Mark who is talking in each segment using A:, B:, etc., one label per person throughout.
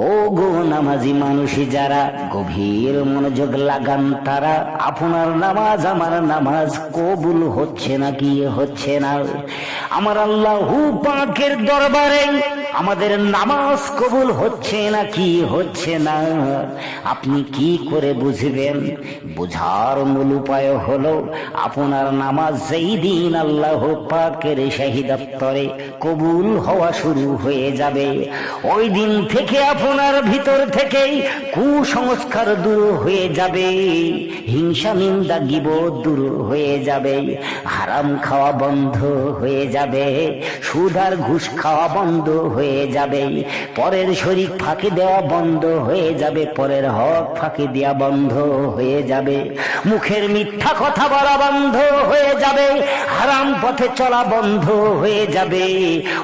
A: ও গো নামাজি মানুষই যারা গভীর মনোযোগ লাগান, তারা আপনার নামাজ, আমার নামাজ কবুল হচ্ছে না কি হচ্ছে না? আমার আল্লাহ পাকের দরবারে আমাদের নামাজ কবুল হচ্ছে না কি হচ্ছে না? আপনি কি করে বুঝবেন? বুঝার মূল উপায় হলো আপনার নামাজ যেই দিন আল্লাহ পাকের শাহিদাত্তরে কবুল হওয়া শুরু হয়ে যাবে। ওই দিন থেকে আপনার ভিতর থেকেই কুসংস্কার দূর হয়ে যাবে। হিংসা নিন্দা গিব দূর হয়ে যাবে। হারাম খাওয়া বন্ধ হয়ে যাবে। সুদ আর ঘুষ খাওয়া বন্ধ হয়ে যাবে। পরের শরীর ফাঁকি দেওয়া বন্ধ হয়ে যাবে। পরের হক ফাঁকি দেওয়া বন্ধ হয়ে যাবে। মুখের মিথ্যা কথা বলা বন্ধ হয়ে যাবে। হারাম পথে চলা বন্ধ হয়ে যাবে।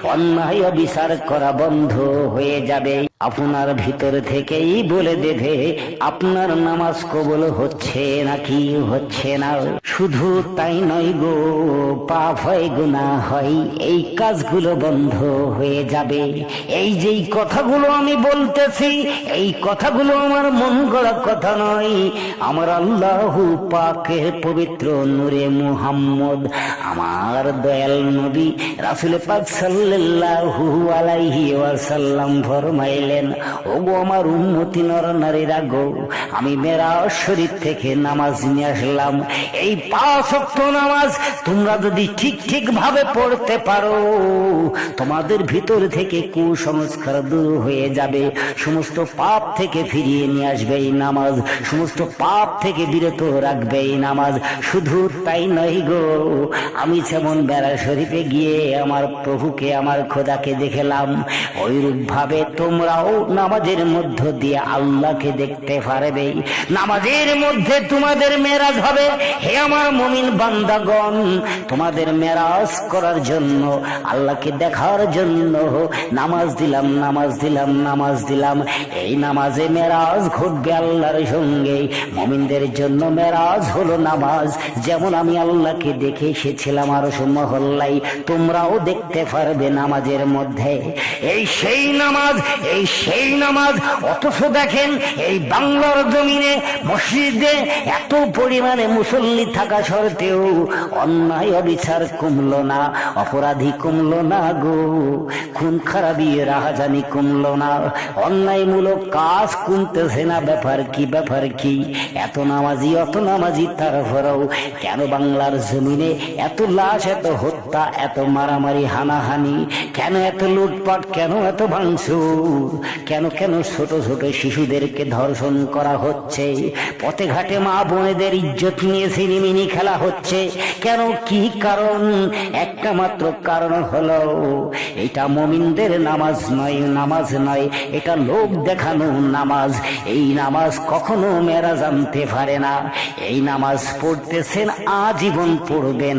A: অন্যায় বিচার করা বন্ধ হয়ে যাবে। আপনার ভিতর থেকেই বলে দেবে, আপনার নামাজ কবল হচ্ছে নাকি হচ্ছে না? শুধু তাই নয় গো, পাপ হয় গুণা হয়, এই কাজগুলো বন্ধ হয়ে যাবে। এই যেই কথাগুলো আমি বলতেছি, এই কথাগুলো আমার মন গড়া কথা নয়। আমার আল্লাহু পাকের পবিত্র নূরে মুহাম্মদ, আমার দয়াল নবী রাসুল পাক সাল্লাল্লাহু আলাইহি ওয়াসাল্লাম ফরমাইলেন, ওগো আমার উন্নতি নর নারীরা গো, আমি মেরা শরীর থেকে নামাজ নিয়ে আসলাম। এই পাঁচ ওয়াক্ত নামাজ তোমরা যদি ঠিক ঠিক ভাবে পড়তে পারো, তোমাদের ভিতর থেকে কুসংস্কার দূর হয়ে যাবে। সমস্ত পাপ থেকে ফিরিয়ে নিয়ে আসবে এই নামাজ। সমস্ত পাপ থেকে বিরত রাখবে এই নামাজ। শুধু তাই নয় গো, আমি যেমন বেড়া শরীফে গিয়ে আমার প্রভুকে, আমার খোদাকে দেখলাম ওইরূপ ভাবে তোমরাও নামাজের মধ্য দিয়ে আল্লাহকে দেখতে পারবে। নামাজের মধ্যে তোমাদের মেরাজ হবে। হে আমার মমিন বান্দাগণ, তোমাদের মেরাজ করার জন্য, আল্লাহকে দেখার জন্য নামাজ দিলাম নামাজ দিলাম নামাজ দিলাম। এই নামাজে মেরাজ ঘটবে আল্লাহর সঙ্গে মমিনদের জন্য মেরাজ হলো নামাজ। যেমন আমি আল্লাহকে দেখে এসেছিলাম আরও মহল্লাই তোমরাও দেখতে পারবে নামাজের মধ্যে। এই সেই নামাজ, এই সেই নামাজ। অথচ দেখেন, এই বাংলার জমিনে মসজিদে এত পরিমাণে মুসল্লি থাকা সত্ত্বেও অন্যায় অবিচার কমল না, অপরাধী কমল না গো। খুন খারাপি রাহাজানি কমলো না। অন্যায়মূলক কাজ কমতেছে না, ব্যাপার কি ব্যাপার কি? এত নামাজি, অত নামাজি, তারপরেও কেন বাংলার জমিনে এত লাশ, এত হত্যা, এত মারামারি, হানাহানি? কেন এত লুটপাট, কেন এত ভাঙচুর? কেন কেন ছোট ছোট শিশুদেরকে ধর্ষণ করা হচ্ছে? পথে ঘাটে মা বোনেদের ইজ্জত নিয়ে সিনেমিনি খেলা হচ্ছে। কেন, কি কারণ? একটা মাত্র কারণ হলো এটা মমিনদের নামাজ নয় নামাজ নয়। এটা লোক দেখানো নামাজ। এই নামাজ কখনো মেরা জানতে পারে না। এই নামাজ পড়তেছেন, আজীবন পড়বেন।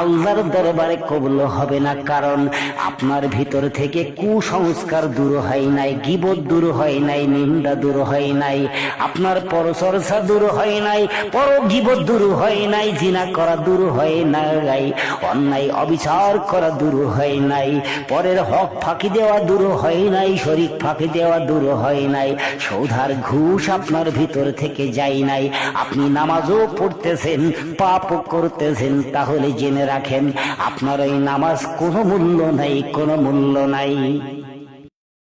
A: আল্লাহর দরবারে কবল হবে না, কারণ আপনার ভিতর থেকে কুসংস্কার দূর হয় নাই, গিবত দূর হয় নাই, নিন্দা দূর হয় নাই, আপনার পরচর্চা দূর হয় নাই পর গিবত দূর হয় নাই, জিনা করা দূর হয় নাই, অন্যায় অবিচার করা দূর হয় নাই, পরের হক ফাঁকি দেওয়া দূর হয় নাই শরীর ফাঁকি দেওয়া দূর হয় নাই। সৌধার ঘুষ আপনার ভিতর থেকে যায় নাই। আপনি নামাজও পড়তেছেন, পাপ করতেছেন, তাহলে জেনে রাখেন, আপনার এই নামাজ কোনো মূল্য নাই, কোনো মূল্য নাই।